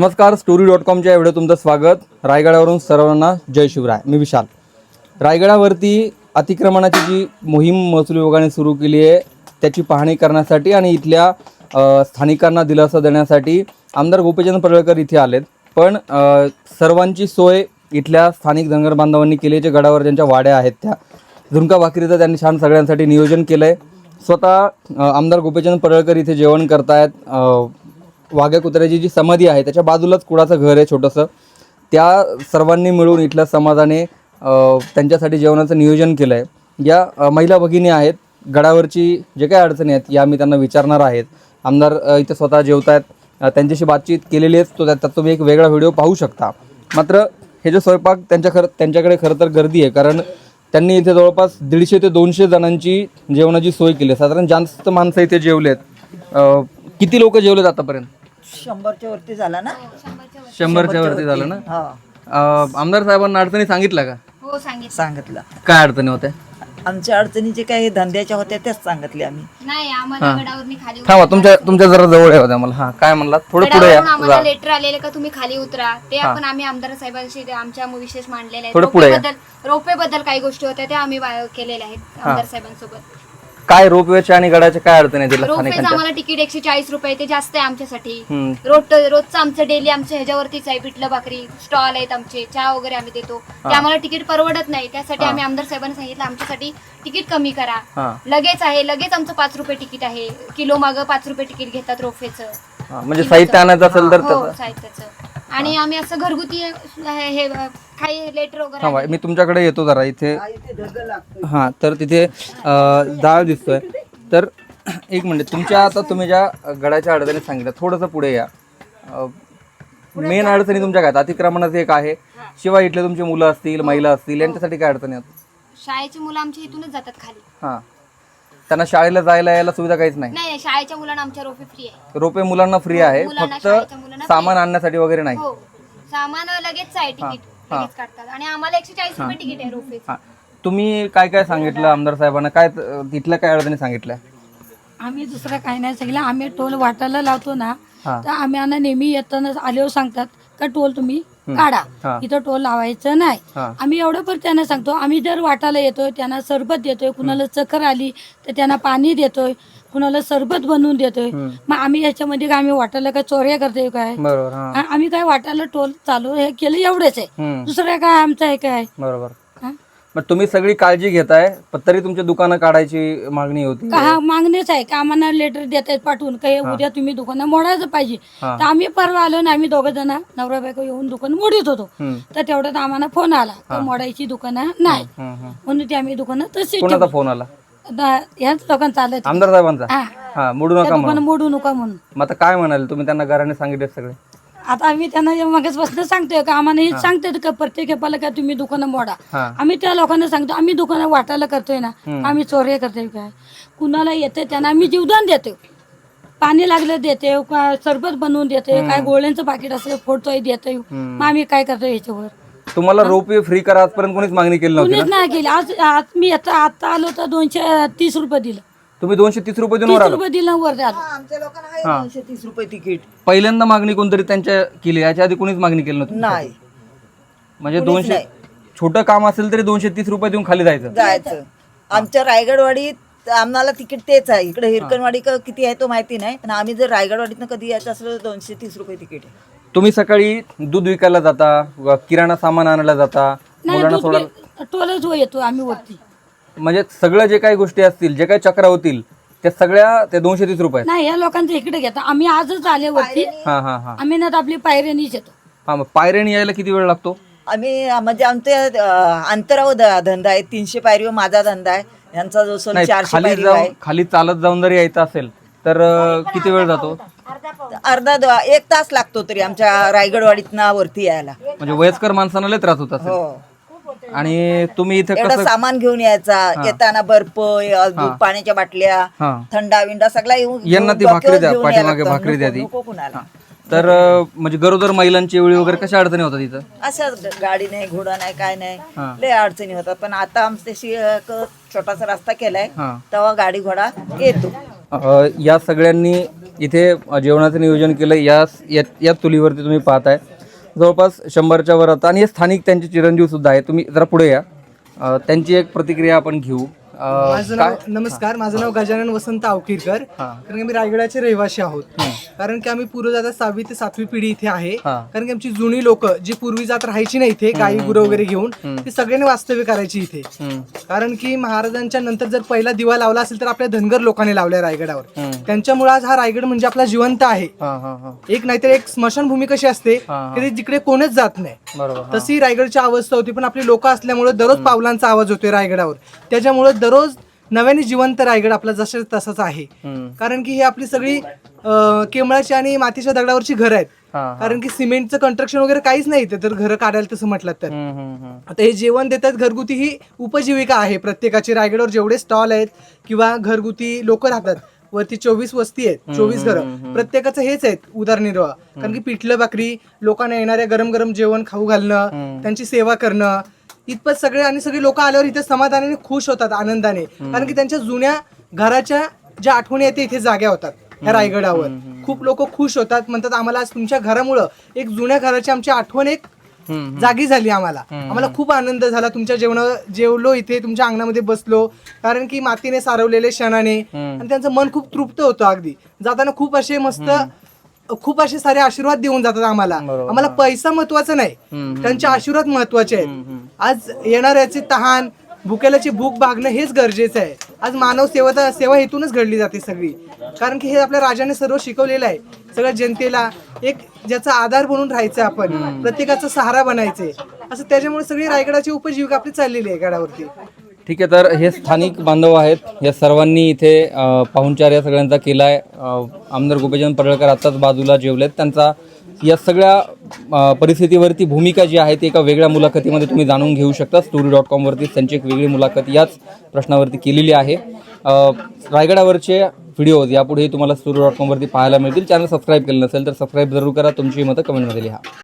नमस्कार story dot कॉमच्या एवढं तुमचं स्वागत. रायगडावरून सर्वांना जय शिवराय. मी विशाल. रायगडावरती अतिक्रमणाची जी मोहीम महसूल विभागाने सुरू केली आहे त्याची पाहणी करण्यासाठी आणि इथल्या स्थानिकांना दिलासा देण्यासाठी आमदार गोपीचंद पडळकर इथे आलेत. पण सर्वांची सोय इथल्या स्थानिक धनगर बांधवांनी केली आहे, जे गडावर ज्यांच्या वाड्या आहेत त्या. झुणका भाकरीचं त्यांनी छान सगळ्यांसाठी नियोजन केलं आहे स्वतः आमदार गोपीचंद पडळकर इथे जेवण करतायत. वाघ्या कुत्र्याची जी समाधी आहे त्याच्या बाजूलाच कुणाचं घर आहे छोटंसं. त्या सर्वांनी मिळून इथल्या समाजाने त्यांच्यासाठी जेवणाचं नियोजन केलं आहे या महिला भगिनी आहेत. गडावरची जे काही अडचणी आहेत या मी त्यांना विचारणार आहेत. आमदार इथे स्वतः जेवत आहेत त्यांच्याशी बातचीत केलेली आहे तो त्यात तुम्ही एक वेगळा व्हिडिओ पाहू शकता. मात्र हे जे स्वयंपाक त्यांच्या खरं त्यांच्याकडे खरं तर गर्दी आहे कारण त्यांनी इथे जवळपास दीडशे ते दोनशे जणांची जेवणाची सोय केली आहे. साधारण जास्त माणसं इथे जेवलेत. आहेत किती लोक जेवलेत आतापर्यंत? शंभरच्या वरती झाला ना? शंभरच्या वरती. झालं ना? हा. अ, आमदार साहेबांना अडचणी सांगितल्या का? हो सांगितलं सांगितलं काय अडचणी होत्या? आमच्या अडचणी जे काही धंद्याच्या होत्या त्याच सांगितले आम्ही. नाही आम्हाला गडावरून खाली थांबा तुमच्या तुमच्या जरा जवळ होत्या मला हा काय म्हणला थोडं पुढे या. गडावरून आम्हाला लेटर आलेलं का तुम्ही खाली उतरा. ते आपण आम्ही आमदार साहेबांशी ते आमच्या विशेष मांडलेले आहेत. थोडं पुढे या. रोपे रोपे बद्दल काही गोष्टी होत्या त्या आम्ही वा- केलेल्या आहेत आमदार साहेबांसोबत. काय रोपवेच्या आणि गडाच्या काय अडचणी स्थानिकांच्या? आम्हाला तिकीट एकशे चाळीस रुपये ते जास्त आहे आमच्यासाठी. हम्म. रोज रोजचं आमचं डेली आमच्या ह्याच्यावरतीच आहे पिठलं भाकरी स्टॉल आहेत आमचे चहा वगैरे आम्ही देतो. ते आम्हाला तिकीट परवडत नाही. त्यासाठी आम्ही आमदार साहेबांनी सांगितलं आमच्यासाठी तिकीट कमी करा. हा. लगेच आहे लगेच आमचं पाच रुपये तिकीट आहे. किलो मागं पाच रुपये तिकीट घेतात रोफेचं हा, म्हणजे साहित्य आणायचं असेल तर हो त्याचं साहित्याचं. आणि आम्ही असं घरगुती हे हे, काही लेटर वगैरे थांबा मी तुमच्याकडे येतो जरा इथे. हा तर तिथे अ, डाळ दिसतोय. तर एक मिनिट तुमच्या आता तुम्ही ज्या गडाच्या अडचणी सांगितल्या थोडंसं पुढे या. मेन अडचणी तुमच्या काय? आहेत? अतिक्रमणाचं एक आहे. शिवाय इथले तुमची मुलं असतील महिला असतील यांच्यासाठी काय अडचणी आहेत? शाळेची मुलं आमच्या इथूनच जातात खाली. हां. त्यांना शाळेला जायला यायला सुविधा काहीच नाही. नाही नाही, शाळेच्या मुलांना आमच्या रोपे फ्री आहे. रोपे मुलांना फ्री आहे मुलांना, फक्त शाळेच्या मुलांना सामान आणण्यासाठी वगैरे नाही. हो सामान लगेच आहे तिकीट लगेच काढतात. आणि आम्हाला एकशे चाळीस रुपये तिकीट आहे रोपे. हा. तुम्ही काय काय सांगितलं आमदार साहेबांना? काय तिथल्या काय अडचणी सांगितल्या? आम्ही दुसरं काही नाही सांगितलं. आम्ही टोल वाटायला लावतो ना हा. तर आम्ही यांना नेहमी येताना आल्यावर सांगतात का टोल तुम्ही काढा. इथं टोल लावायचं नाही. आम्ही एवढं पण त्यांना सांगतो आम्ही जर वाटायला येतोय त्यांना सरबत देतोय कुणाला चक्कर आली तर त्यांना पाणी देतोय कुणाला सरबत बनवून देतोय. मग आम्ही याच्यामध्ये काय आम्ही वाटायला काय चोऱ्या करतोय काय? हा. आम्ही काय वाटायला टोल चालू हे केलं एवढंच आहे. दुसरं काय आमचं आहे काय? बरोबर? मग तुम्ही सगळी काळजी घेताय पण तरी तुमच्या दुकानं काढायची मागणी होती. का हा मागणेच आहे का आम्हाला लेटर देत आहेत पाठवून काही उद्या तुम्ही दुकानं मोडायचं पाहिजे. तर आम्ही परवा आलो ना आम्ही दोघं जण नवरा बायको येऊन दुकान मोडीत होतो. तर तेवढ्यात आम्हाला फोन आला मोडायची दुकानं नाही. म्हणून ती आम्ही दुकानं तशी कोणाचा फोन आला? ह्याच लोकांना चालत आमदार साहेबांचा? हा. मोडू नका म्हणून दुकानं मोडू नका म्हणून. मग आता काय म्हणाल? तुम्ही त्यांना घराने सांगितले सगळे. आता आम्ही त्यांना मगच बसणं सांगतोय का आम्हाला हे. सांगतोय का प्रत्येक खेपाला का तुम्ही दुकानं मोडा. आम्ही त्या लोकांना सांगतो आम्ही दुकानं वाटायला करतोय ना आम्ही चोऱ्या करतोय काय? कुणाला येते त्यांना आम्ही जीवदान देतो पाणी लागलं देते सरबत बनवून देते काय गोळ्यांचं पाकिट असलं फोडतोय देतोय. मग आम्ही काय करतोय याच्यावर तुम्हाला रोपवे फ्री करा आजपर्यंत कोणीच मागणी केली नव्हती कुणीच नाही केली. आज आज मी आता आता आलो तर दोनशे तीस रुपये दिलं. तुम्ही दोनशे तीस रुपये देऊन वर तीस आलो रुपये दिलं वर आलो आमच्या लोकांना आहे दोनशे तीस रुपये तिकीट. पहिल्यांदा मागणी कोणतरी त्यांच्या केली याच्या आधी कोणीच मागणी केली नव्हती नाही. म्हणजे दोनशे छोटं काम असेल तरी दोनशे तीस रुपये देऊन खाली जायचं. जायचं. आमच्या रायगडवाडीत आम्हाला तिकीट तेच आहे. इकडे हिरकणवाडी का किती आहे तो माहिती नाही पण आम्ही जर रायगडवाडीतनं कधी यायचं असलं तर दोनशे तीस रुपये तिकीट आहे. तुम्ही सकाळी दूध विकायला जाता व किराणा सामान आणायला जाता मुलांना नाही सोडा दूध टोलच येतो आम्ही वरती. म्हणजे सगळं जे काही गोष्टी असतील जे काही चक्र होतील त्या सगळ्या ते दोनशे तीस रुपये नाही या लोकांचं इकडे घेतो आम्ही आजच आले वरती हा हा हा. आम्ही ना आपली पायऱ्यानीच येतो. हा मग पायऱ्याने यायला किती वेळ लागतो? आम्ही अं, म्हणजे आमच्या अं, अंतरावर ध- धंदा आहे. तीनशे पायरीवर माझा धंदा आहे. यांचा जो नाही चारशे खाली पायरी जाऊन आहे. खाली चालत जाऊन जर यायचं असेल तर अं, किती वेळ जातो? अर्धा द- एक तास लागतो तरी आमच्या रायगडवाडीतनं वरती यायला. म्हणजे वयस्कर माणसांना लय त्रास होत असेल. हो. आणि तुम्ही इथे एवढं कसं सामान घेऊन यायचा येताना बर्फ दूध पाण्याच्या बाटल्या हा. थंडा विंडा सगळा येऊन यांना ती भाकरी द्या, घेऊन यायला पाठीमागे लागतं. भाकरी द्या ती. नको कुणाला. तर अं, म्हणजे गरोदर महिलांची वेळी वगैरे कशा अडचणी होतात इथं? अशाच ग- गाडी नाही घोडा नाही काय हा. नाही लय अडचणी होतात. पण आता आमच्याशी एक छोटासा रस्ता केलाय. हां. तेव्हा गाडी घोडा येतो. अ, या सगळ्यांनी इथे जेवणाचं नियोजन केलं. या या- या चुलीवरती तुम्ही पाहताय. जवळपास शंभरच्या वर आता. आणि हे स्थानिक त्यांचे चिरंजीव सुद्धा आहे तुम्ही जरा पुढे या. त्यांची एक प्रतिक्रिया आपण घेऊ. माझं नाव नमस्कार माझं नाव गजानन वसंत आवकीरकर. हा. कारण की आम्ही रायगडाचे रहिवासी आहोत. कारण की आम्ही पूर्व जाता सहावी ते सातवी पिढी इथे आहे. हा. कारण की आमची जुनी लोक जी पूर्वी जात राहायची नाही इथे गाई गुरं वगैरे घेऊन ती सगळ्यांनी वास्तव्य करायची इथे. हम्म, कारण की महाराजांच्या नंतर जर पहिला दिवा लावला असेल तर आपल्या धनगर लोकांनी लावलाय रायगडावर. हम्म. त्यांच्यामुळे आज हा रायगड म्हणजे आपला जिवंत आहे. हा हा हा. एक नाहीतर एक स्मशानभूमी कशी असते हा. की ती जिकडे कोणच जात नाही. बरोबर हा. तशी रायगडची अवस्था होती पण आपली लोक असल्यामुळे दररोज पावलांचा आवाज होतोय रायगडावर. त्याच्यामुळे दररोज नव्याने जिवंत रायगड आपला जसं तसंच आहे. कारण की ही आपली सगळी अं, केमळाची आणि मातीच्या दगडावरची घरं आहेत. हा, हा. कारण की सिमेंटचं कन्स्ट्रक्शन वगैरे काहीच नाही इथे तर घरं काढायला तसं म्हटलं तर. हम्म, हम्म, हम्म. आता हे जेवण देतात घरगुती ही उपजीविका आहे प्रत्येकाची. रायगडावर जेवढे स्टॉल आहेत किंवा घरगुती लोक राहतात वरती चोवीस वस्ती आहेत चोवीस घरं. प्रत्येकाचं हेच आहेत उदरनिर्वाह. कारण की पिठलं भाकरी लोकांना येणाऱ्या गरम गरम जेवण खाऊ घालणं त्यांची सेवा करणं इतपत सगळे आणि सगळे लोक आल्यावर इथे समाधानाने खुश होतात आनंदाने. कारण की त्यांच्या जुन्या घराच्या ज्या आठवणी आहेत ते इथे जाग्या होतात ह्या रायगडावर. खूप लोक खुश होतात म्हणतात आम्हाला आज तुमच्या घरामुळं एक जुन्या घराची आमची आठवण एक जागी झाली आम्हाला. आम्हाला खूप आनंद झाला तुमच्या जेवण जेवलो इथे तुमच्या अंगणामध्ये बसलो. कारण की मातीने सारवलेले क्षणाने आणि त्यांचं मन खूप तृप्त होतं अगदी. जाताना खूप असे मस्त खूप असे सारे आशीर्वाद देऊन जातात आम्हाला. आम्हाला पैसा महत्त्वाचा नाही. त्यांचे आशीर्वाद महत्त्वाचे आहेत. आज येणाऱ्याचे तहान भुकेल्याची भूक भागणं हेच गरजेचं आहे. आज मानव सेवा सेवा हेतूनच घडली जाते सगळी. कारण की हे आपल्या राजाने सर्व शिकवलेलं आहे. सगळ्या जनतेला एक ज्याचा आधार बनून राहायचं आपण. प्रत्येकाचा सहारा बनायचे. असं त्याच्यामुळे सगळी रायगडाची उपजीविका आपली चाललेली आहे गडावरती. ठीक आहे तर हे स्थानिक बांधव आहेत. या सर्वांनी इथे पाहुणचार या सगळ्यांचा केला आहे आमदार गोपीचंद पडळकर आत्ताच बाजूला जेवलेत. त्यांचा या सगळ्या परिस्थितीवरती भूमिका जी आहे ती एका वेगळ्या मुलाखतीमध्ये तुम्ही जाणून घेऊ शकता. स्टोरी डॉट कॉमवरती त्यांची एक वेगळी मुलाखत याच प्रश्नावरती केलेली आहे. रायगडावरचे व्हिडिओज यापुढेही तुम्हाला स्टोरी डॉट कॉमवरती पाहायला मिळतील. चॅनल सबस्क्राईब केलं नसेल तर सबस्क्राईब जरूर करा. तुमची मतं कमेंटमध्ये लिहा.